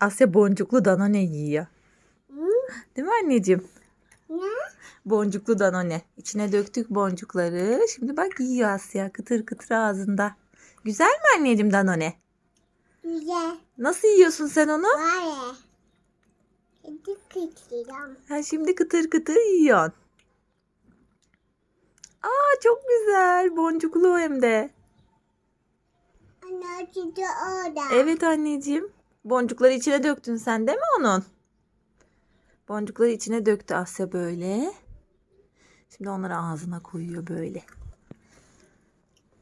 Asya boncuklu danone yiyor. Hı? Değil mi anneciğim? Ne? Boncuklu danone. İçine döktük boncukları. Şimdi bak yiyor Asya. Kıtır kıtır ağzında. Güzel mi anneciğim danone? Güzel. Nasıl yiyorsun sen onu? Var. Kedi kıçıyorum. Ha, şimdi kıtır kıtır yiyorsun. Aa çok güzel. Boncuklu hem de. Anne çocuğu orada. Evet anneciğim. Boncukları içine döktün sen değil mi onun? Boncukları içine döktü Asya böyle. Şimdi onları ağzına koyuyor böyle.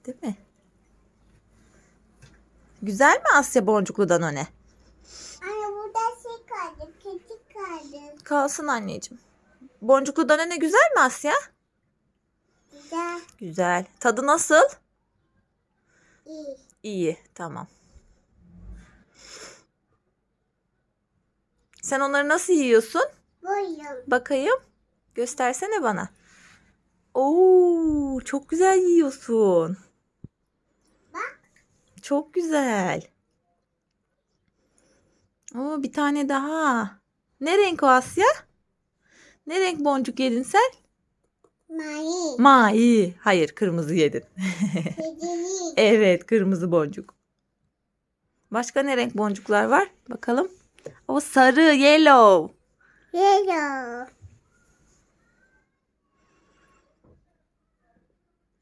Değil mi? Güzel mi Asya boncuklu danone? Anne burada şey kaldı. Kedi kaldı. Kalsın anneciğim. Boncuklu danone güzel mi Asya? Güzel. Güzel. Tadı nasıl? İyi. İyi. Tamam. Sen onları nasıl yiyorsun? Buyurun. Bakayım. Göstersene bana. Oo, çok güzel yiyorsun. Bak. Çok güzel. Oo, bir tane daha. Ne renk o Asya? Ne renk boncuk yedin sen? Mavi. Mavi. Hayır, kırmızı yedin. Evet, kırmızı boncuk. Başka ne renk boncuklar var? Bakalım. O sarı, yellow. Yellow.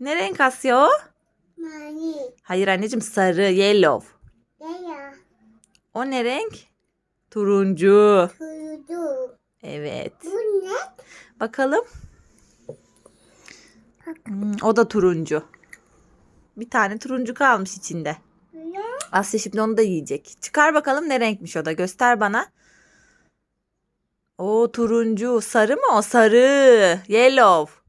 Ne renk Asya o? Mavi. Hayır anneciğim sarı, yellow. Yellow. O ne renk? Turuncu. Turuncu. Evet. Bu ne? Bakalım. Hmm, o da turuncu. Bir tane turuncu kalmış içinde. Asya şimdi onu da yiyecek. Çıkar bakalım ne renkmiş o da. Göster bana. O turuncu. Sarı mı o? Sarı. Yellow.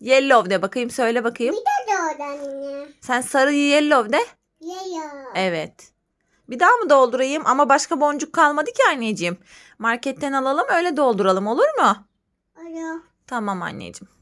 Yellow de bakayım söyle bakayım. Bir de doğru anne. Sen sarı yellow de. Yellow. Evet. Bir daha mı doldurayım? Ama başka boncuk kalmadı ki anneciğim. Marketten alalım öyle dolduralım olur mu? Alo. Tamam anneciğim.